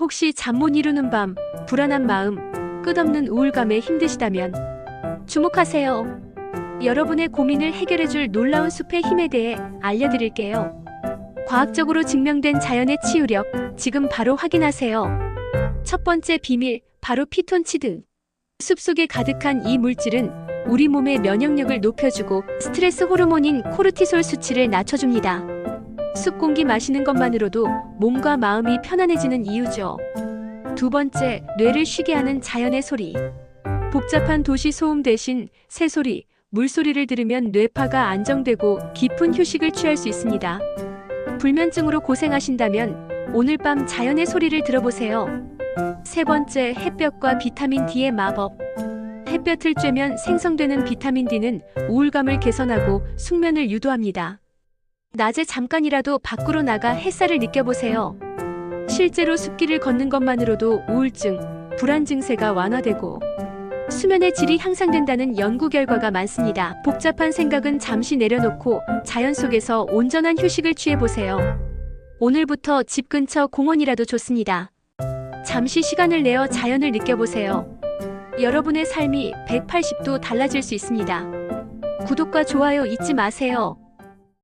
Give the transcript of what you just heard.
혹시 잠 못 이루는 밤, 불안한 마음, 끝없는 우울감에 힘드시다면 주목하세요. 여러분의 고민을 해결해줄 놀라운 숲의 힘에 대해 알려드릴게요. 과학적으로 증명된 자연의 치유력, 지금 바로 확인하세요. 첫 번째 비밀, 바로 피톤치드. 숲속에 가득한 이 물질은 우리 몸의 면역력을 높여주고 스트레스 호르몬인 코르티솔 수치를 낮춰줍니다. 숲 공기 마시는 것만으로도 몸과 마음이 편안해지는 이유죠. 두 번째, 뇌를 쉬게 하는 자연의 소리. 복잡한 도시 소음 대신 새소리, 물소리를 들으면 뇌파가 안정되고 깊은 휴식을 취할 수 있습니다. 불면증으로 고생하신다면 오늘 밤 자연의 소리를 들어보세요. 세 번째, 햇볕과 비타민 D의 마법. 햇볕을 쬐면 생성되는 비타민 D는 우울감을 개선하고 숙면을 유도합니다. 낮에 잠깐이라도 밖으로 나가 햇살을 느껴보세요. 실제로 숲길을 걷는 것만으로도 우울증, 불안 증세가 완화되고 수면의 질이 향상된다는 연구 결과가 많습니다. 복잡한 생각은 잠시 내려놓고 자연 속에서 온전한 휴식을 취해보세요. 오늘부터 집 근처 공원이라도 좋습니다. 잠시 시간을 내어 자연을 느껴보세요. 여러분의 삶이 180도 달라질 수 있습니다. 구독과 좋아요 잊지 마세요.